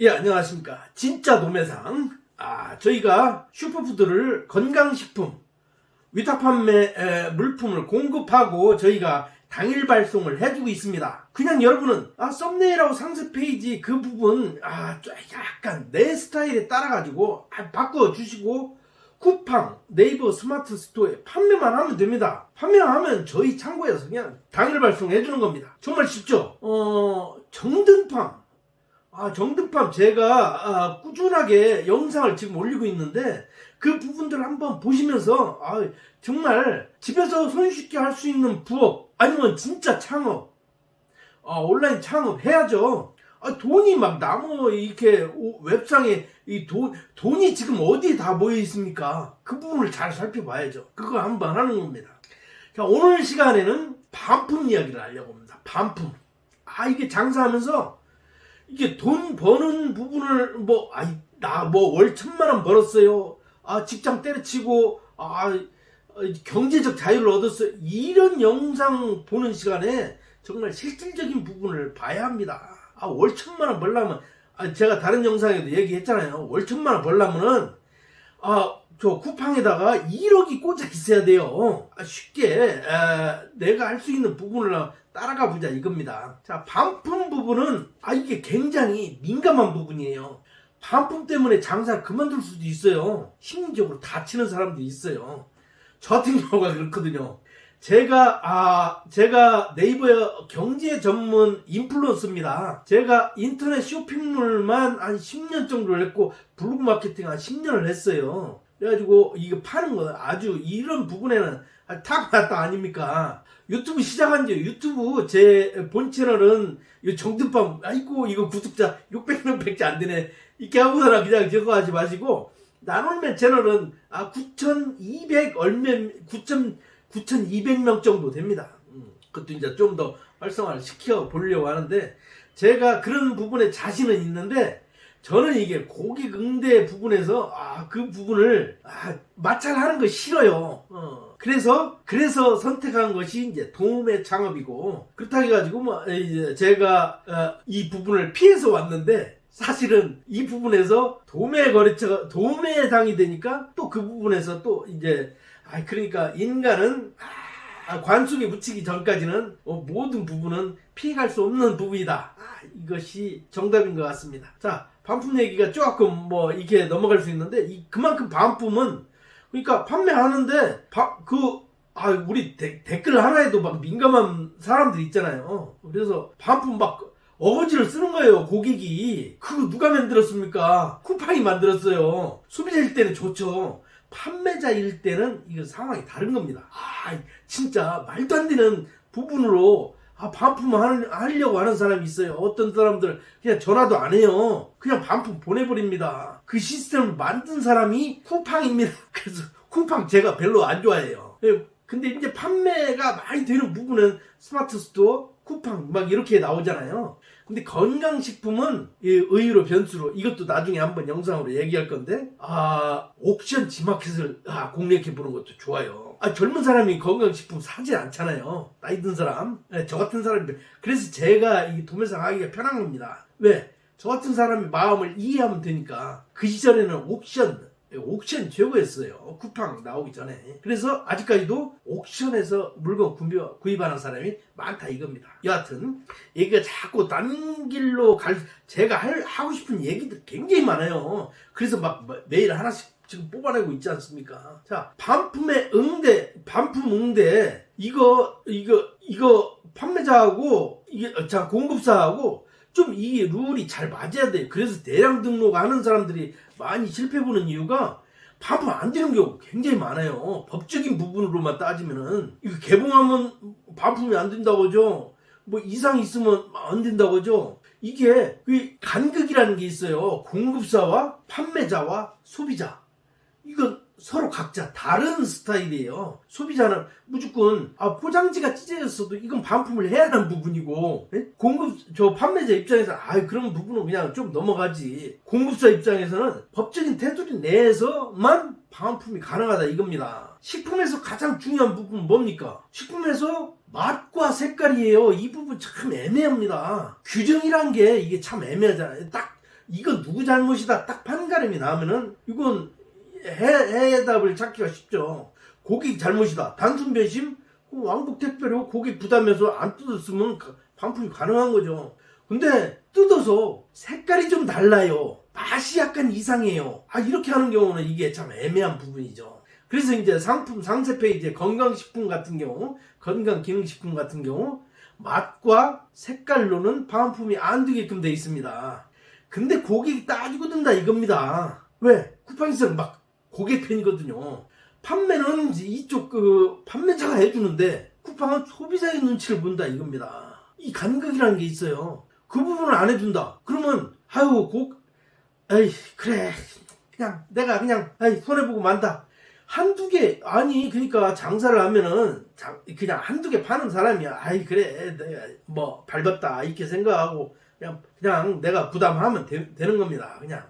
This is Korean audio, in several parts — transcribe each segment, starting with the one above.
예, 안녕하십니까. 진짜 도매상. 아, 저희가 슈퍼푸드를 건강식품, 위탁 판매 에, 물품을 공급하고 저희가 당일 발송을 해주고 있습니다. 그냥 여러분은 아 썸네일하고 상세 페이지 그 부분 아좀 약간 내 스타일에 따라가지고 아, 바꿔주시고 쿠팡, 네이버 스마트 스토어에 판매만 하면 됩니다. 판매하면 저희 창고에서 그냥 당일 발송해주는 겁니다. 정말 쉽죠? 어 정등팜 아, 정등팜 제가 아, 꾸준하게 영상을 지금 올리고 있는데 그 부분들 한번 보시면서 아, 정말 집에서 손쉽게 할 수 있는 부업 아니면 진짜 창업 아, 온라인 창업 해야죠. 아, 돈이 막 나무 이렇게 오- 웹상에 이 돈, 돈이 지금 어디에 다 모여 있습니까? 그 부분을 잘 살펴봐야죠. 그거 한번 하는 겁니다. 자, 오늘 시간에는 반품 이야기를 하려고 합니다. 반품. 아, 이게 장사하면서 이게 돈 버는 부분을 뭐, 아이, 나뭐 월 천만 원 벌었어요. 아, 직장 때려치고, 아, 어, 경제적 자유를 얻었어요. 이런 영상 보는 시간에 정말 실질적인 부분을 봐야 합니다. 아, 월 천만 원 벌려면, 아, 제가 다른 영상에도 얘기했잖아요. 월 천만 원 벌려면은, 아, 저 쿠팡에다가 1억이 꽂아 있어야 돼요. 아, 쉽게 에, 내가 할 수 있는 부분을 따라가 보자 이겁니다. 자, 반품 부분은 아 이게 굉장히 민감한 부분이에요. 반품 때문에 장사 그만둘 수도 있어요. 심리적으로 다치는 사람도 있어요. 저 같은 경우가 그렇거든요. 제가 아 제가 네이버 경제 전문 인플루언서입니다. 제가 인터넷 쇼핑몰만 한 10년 정도를 했고 블로그 마케팅 한 10년을 했어요. 그래가지고 이거 파는 거 아주 이런 부분에는 탁났다 아닙니까? 유튜브 시작한 지 유튜브 제 본 채널은 이 정든밤 아이고 이거 구독자 600명 밖에 안 되네 이렇게 하고서나 그냥 저거 하지 마시고 나눌면 채널은 아 9,200 얼마 9,000 9,200명 정도 됩니다. 음, 그것도 이제 좀 더 활성화를 시켜 보려고 하는데 제가 그런 부분에 자신은 있는데 저는 이게 고객 응대 부분에서 아 그 부분을 아 마찰하는 거 싫어요. 어. 그래서 그래서 선택한 것이 이제 도매 창업이고 그렇다 해가지고 뭐 이제 제가 어, 이 부분을 피해서 왔는데 사실은 이 부분에서 도매 거래처가 도매당이 되니까 또 그 부분에서 또 이제 아 그러니까 인간은 아, 관속에 묻히기 전까지는 어, 모든 부분은 피해갈 수 없는 부분이다. 아, 이것이 정답인 것 같습니다. 자, 반품 얘기가 조금 뭐 이렇게 넘어갈 수 있는데 이, 그만큼 반품은 그러니까 판매하는데 바, 그 아, 우리 데- 댓글 하나에도 막 민감한 사람들 있잖아요. 그래서 반품 막 어거지를 쓰는 거예요, 고객이. 그거 누가 만들었습니까? 쿠팡이 만들었어요. 소비자일 때는 좋죠. 판매자일 때는 이거 상황이 다른 겁니다. 아, 진짜 말도 안 되는 부분으로 아, 반품 하- 하려고 하는 사람이 있어요. 어떤 사람들 그냥 전화도 안 해요. 그냥 반품 보내버립니다. 그 시스템을 만든 사람이 쿠팡입니다. 그래서 쿠팡 제가 별로 안 좋아해요. 예, 근데 이제 판매가 많이 되는 부분은 스마트 스토어, 쿠팡 막 이렇게 나오잖아요. 근데 건강식품은 이 의외로 변수로 이것도 나중에 한번 영상으로 얘기할 건데 아 옥션 지마켓을 아, 공략해 보는 것도 좋아요. 아 젊은 사람이 건강식품 사지 않잖아요. 나이 든 사람, 네, 저 같은 사람이 그래서 제가 이 도매상 하기가 편한 겁니다. 왜? 저 같은 사람의 마음을 이해하면 되니까 그 시절에는 옥션 옥션 최고였어요. 쿠팡 나오기 전에. 그래서 아직까지도 옥션에서 물건 구입- 구입하는 사람이 많다 이겁니다. 여하튼 얘기가 자꾸 딴 길로 갈 제가 할- 하고 싶은 얘기들 굉장히 많아요. 그래서 막 뭐- 매일 하나씩 지금 뽑아내고 있지 않습니까? 자, 반품의 응대, 반품 응대 이거 이거 이거 판매자하고 이게 어, 자 공급사하고 좀 이 룰이 잘 맞아야 돼요. 그래서 대량 등록하는 사람들이 많이 실패 보는 이유가 반품 안 되는 경우 굉장히 많아요. 법적인 부분으로만 따지면은 이거 개봉하면 반품이 안 된다고 하죠. 뭐 이상 있으면 안 된다고 하죠. 이게 그 간극이라는 게 있어요. 공급사와 판매자와 소비자. 이건 서로 각자 다른 스타일이에요. 소비자는 무조건 아 포장지가 찢어졌어도 이건 반품을 해야 하는 부분이고 예? 공급 저 판매자 입장에서 아 그런 부분은 그냥 좀 넘어가지. 공급사 입장에서는 법적인 테두리 내에서만 반품이 가능하다 이겁니다. 식품에서 가장 중요한 부분은 뭡니까? 식품에서 맛과 색깔이에요. 이 부분 참 애매합니다. 규정이란 게 이게 참 애매하잖아요. 딱 이건 누구 잘못이다 딱 판가름이 나오면은 이건 해, 해답을 찾기가 쉽죠. 고객 잘못이다. 단순? 그럼 왕복 택배로 고객 부담해서 안 뜯었으면 가- 반품이 가능한 거죠. 근데 뜯어서 색깔이 좀 달라요. 맛이 약간 이상해요. 아, 이렇게 하는 경우는 이게 참 애매한 부분이죠. 그래서 이제 상품 상세 페이지에 건강식품 같은 경우, 건강기능식품 같은 경우, 맛과 색깔로는 반품이 안 되게끔 돼 있습니다. 근데 고객이 따지고 든다 이겁니다. 왜? 쿠팡에서는 막 고객 편이거든요. 판매는 이제 이쪽 그 판매자가 해주는데 쿠팡은 소비자의 눈치를 본다 이겁니다. 이 간격이라는 게 있어요. 그 부분을 안 해준다. 그러면 아유 고 에이 그래 그냥 내가 그냥 아이 손해보고 만다. 한두 개 아니 그러니까 장사를 하면은 장- 그냥 한두 개 파는 사람이야. 아이 그래 내가 뭐 밟았다 이렇게 생각하고 그냥 그냥 내가 부담하면 되, 는 겁니다. 그냥.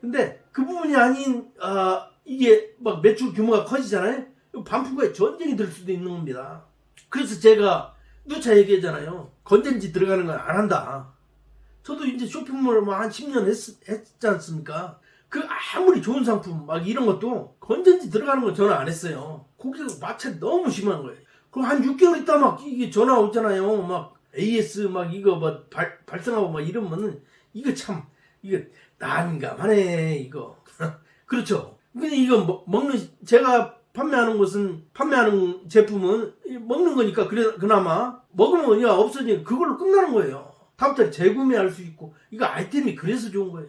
근데 그 부분이 아닌 아 이게 막 매출 규모가 커지잖아요. 반품과의 전쟁이 될 수도 있는 겁니다. 그래서 제가 누차 얘기했잖아요. 건전지 들어가는 건 안 한다. 저도 이제 쇼핑몰 뭐한 10년 했, 했지 않습니까? 그 아무리 좋은 상품 막 이런 것도 건전지 들어가는 건 저는 안 했어요. 고객 마찰이 너무 심한 거예요. 그럼 한 6개월 있다 막 이게 전화 오잖아요. 막 AS 막 이거 막 발, 발생하고 막 이러면은 이거 참 이거 난감하네 이거. 그렇죠. 근데 이거 먹- 먹는 제가 판매하는 것은 판매하는 제품은 먹는 거니까 그래 그나마 먹으면 그냥 없어지니까 그걸로 끝나는 거예요. 다음부터 재구매할 수 있고 이거 아이템이 그래서 좋은 거예요.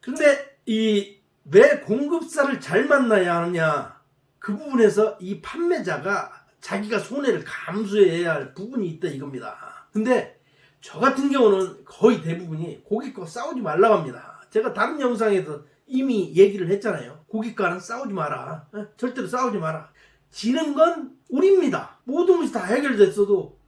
근데 이왜 공급사를 잘 만나야 하느냐 그 부분에서 이 판매자가 자기가 손해를 감수해야 할 부분이 있다 이겁니다. 근데 저 같은 경우는 거의 대부분이 고객과 싸우지 말라고 합니다. 제가 다른 영상에서 이미 얘기를 했잖아요. 고객과는 싸우지 마라. 어? 절대로 싸우지 마라. 지는 건 우리입니다. 모든 것이 다 해결됐어도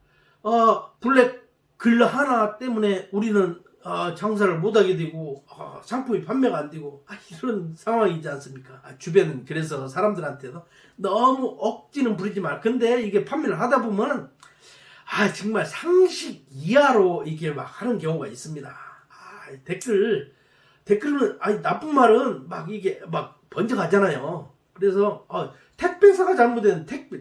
어, 블랙 글 하나 때문에 우리는 어, 장사를 못하게 되고 어, 상품이 판매가 안 되고 아, 이런 상황이지 않습니까? 아, 주변은 그래서 사람들한테도 너무 억지는 부리지 말. 근데 이게 판매를 하다 보면 아 정말 상식 이하로 이게 막 하는 경우가 있습니다. 아, 댓글 댓글은 아니 나쁜 말은 막 이게 막 번져가잖아요. 그래서 어, 택배사가 잘못된 택배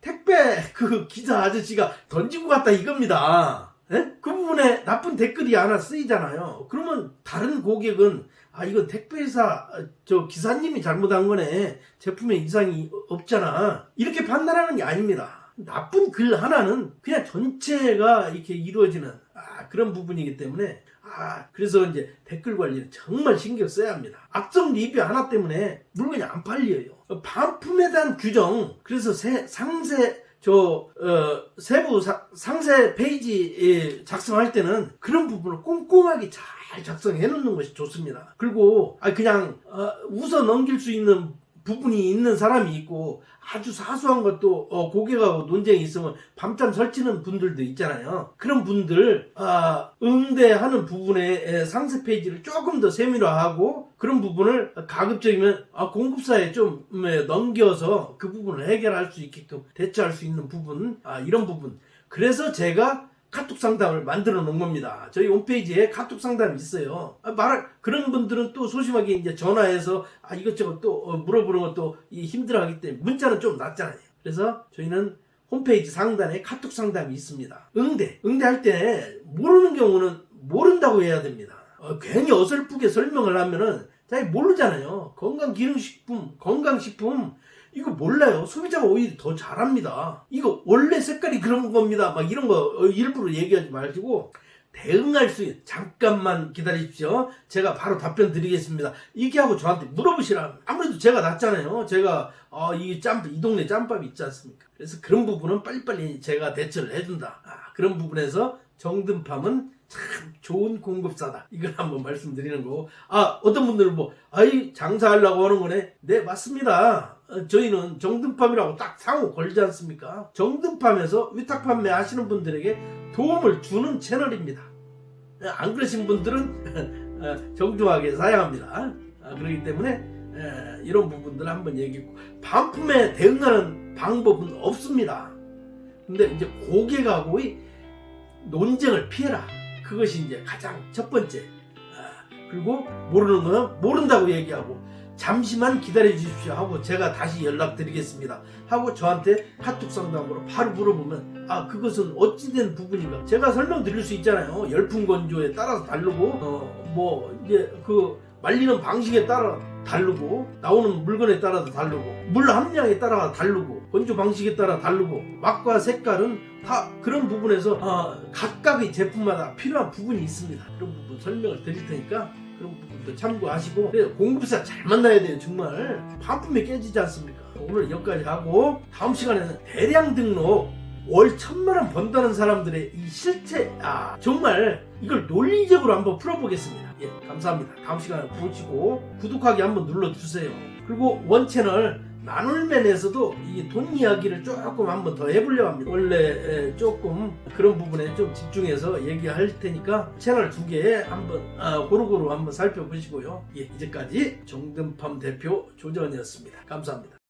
택배 그 기사 아저씨가 던지고 갔다 이겁니다. 예? 그 부분에 나쁜 댓글이 하나 쓰이잖아요. 그러면 다른 고객은 아 이건 택배사 어, 저 기사님이 잘못한 거네 제품에 이상이 없잖아 이렇게 판단하는 게 아닙니다. 나쁜 글 하나는 그냥 전체가 이렇게 이루어지는 아, 그런 부분이기 때문에 아 그래서 이제 댓글 관리는 정말 신경 써야 합니다. 악성 리뷰 하나 때문에 물건이 안 팔려요. 반품에 대한 규정 그래서 세- 상세 저 어, 세부 사- 상세 페이지 예, 작성할 때는 그런 부분을 꼼꼼하게 잘 작성해 놓는 것이 좋습니다. 그리고 아, 그냥 어, 웃어 넘길 수 있는 부분이 있는 사람이 있고 아주 사소한 것도 어, 고객하고 논쟁이 있으면 밤잠 설치는 분들도 있잖아요. 그런 분들 아, 응대하는 부분에 에, 상세 페이지를 조금 더 세밀화하고 그런 부분을 가급적이면 아, 공급사에 좀 음, 에, 넘겨서 그 부분을 해결할 수 있게끔 대처할 수 있는 부분 아, 이런 부분 그래서 제가 카톡 상담을 만들어 놓은 겁니다. 저희 홈페이지에 카톡 상담이 있어요. 아, 말 그런 분들은 또 소심하게 이제 전화해서 아 이것저것 또 어, 물어보는 것도 이 힘들어하기 때문에 문자는 좀 낫잖아요. 그래서 저희는 홈페이지 상단에 카톡 상담이 있습니다. 응대 응대할 때 모르는 경우는 모른다고 해야 됩니다. 어, 괜히 어설프게 설명을 하면은 잘 모르잖아요. 건강기능식품, 건강식품 이거 몰라요. 소비자가 오히려 더 잘합니다. 이거 원래 색깔이 그런 겁니다. 막 이런 거 어, 일부러 얘기하지 마시고 대응할 수 있는 잠깐만 기다리십시오. 제가 바로 답변 드리겠습니다. 이게 하고 저한테 물어보시라. 아무래도 제가 낫잖아요. 제가 어, 이 짬, 이 동네 짬밥이 있지 않습니까? 그래서 그런 부분은 빨리빨리 제가 대처를 해준다. 아, 그런 부분에서 정든팜은 참 좋은 공급사다. 이걸 한번 말씀드리는 거고. 아, 어떤 분들은 뭐, 아이, 장사하려고 하는 거네. 네, 맞습니다. 어, 저희는 정든팜이라고 딱 상호 걸지 않습니까? 정든팜에서 위탁 판매 하시는 분들에게 도움을 주는 채널입니다. 예, 안 그러신 분들은 어, 정중하게 사양합니다. 아, 그렇기 때문에 에, 이런 부분들 한번 얘기했고 반품에 대응하는 방법은 없습니다. 근데 이제 고객하고의 논쟁을 피해라. 그것이 이제 가장 첫 번째. 아, 그리고 모르는 거는 모른다고 얘기하고 잠시만 기다려 주십시오 하고 제가 다시 연락드리겠습니다. 하고 저한테 카톡 상담으로 바로 물어보면 아 그것은 어찌된 부분인가? 제가 설명드릴 수 있잖아요. 열풍 건조에 따라서 다르고 어 뭐 이제 그 말리는 방식에 따라 다르고 나오는 물건에 따라서 다르고 물 함량에 따라 다르고 건조 방식에 따라 다르고 맛과 색깔은 다 그런 부분에서 아, 각각의 제품마다 필요한 부분이 있습니다. 그런 부분 설명을 드릴 테니까 그런 부분도 참고하시고. 공급사 잘 만나야 돼요 정말. 반품이 깨지지 않습니까? 오늘 여기까지 하고 다음 시간에는 대량 등록 월 천만 원 번다는 사람들의 이 실체. 아 정말 이걸 논리적으로 한번 풀어보겠습니다. 예 감사합니다. 다음 시간에 보시고 구독하기 한번 눌러주세요. 그리고 원 채널 나눌맨에서도 이 돈 이야기를 조금 한번 더 해보려고 합니다. 원래 에, 조금 그런 부분에 좀 집중해서 얘기할 테니까 채널 두개 한번 아, 고루고루 한번 살펴보시고요. 예, 이제까지 정든팜 대표 조정원이었습니다. 감사합니다.